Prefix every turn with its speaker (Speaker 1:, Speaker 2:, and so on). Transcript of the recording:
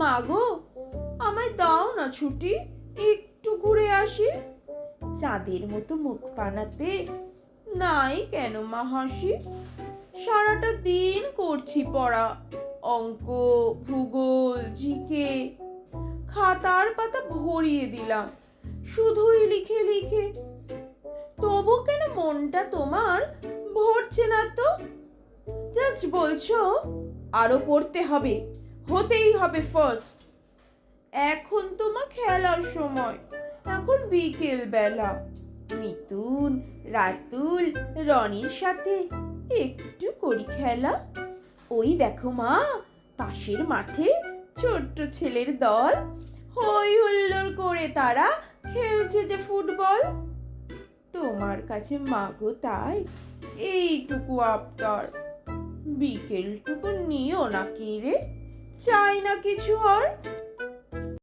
Speaker 1: মাগো আমায় দাও না ছুটি, একটু ঘুরে আসি। চাঁদের মতো মুখ বানাতে নাই কেন মা হাসি? সারাটা দিন করছি পড়া, অঙ্ক, ভূগোল, জিকে। খাতার পাতা ভরিয়ে দিলাম, শুধুই লিখে লিখে। তবু কেন মনটা তোমার ভরছে না তো? জাস্ট বলছো, আরও পড়তে হবে। হতেই হবে ফার্স্ট এখন তোমার খেলার সময়। এখন বিকেল বেলা। মিতুন রাতুল, রনির সাথে একটু করি খেলা। ওই দেখো মা, পাশের মাঠে ছোট্ট ছেলের দল। হই হুল্লোড় করে তারা খেলছে যে ফুটবল। তোমার কাছে মাগো তাই, এইটুকু আবদার। বিকেলটুকু নিও না কি রে? চাই না কিছু আর?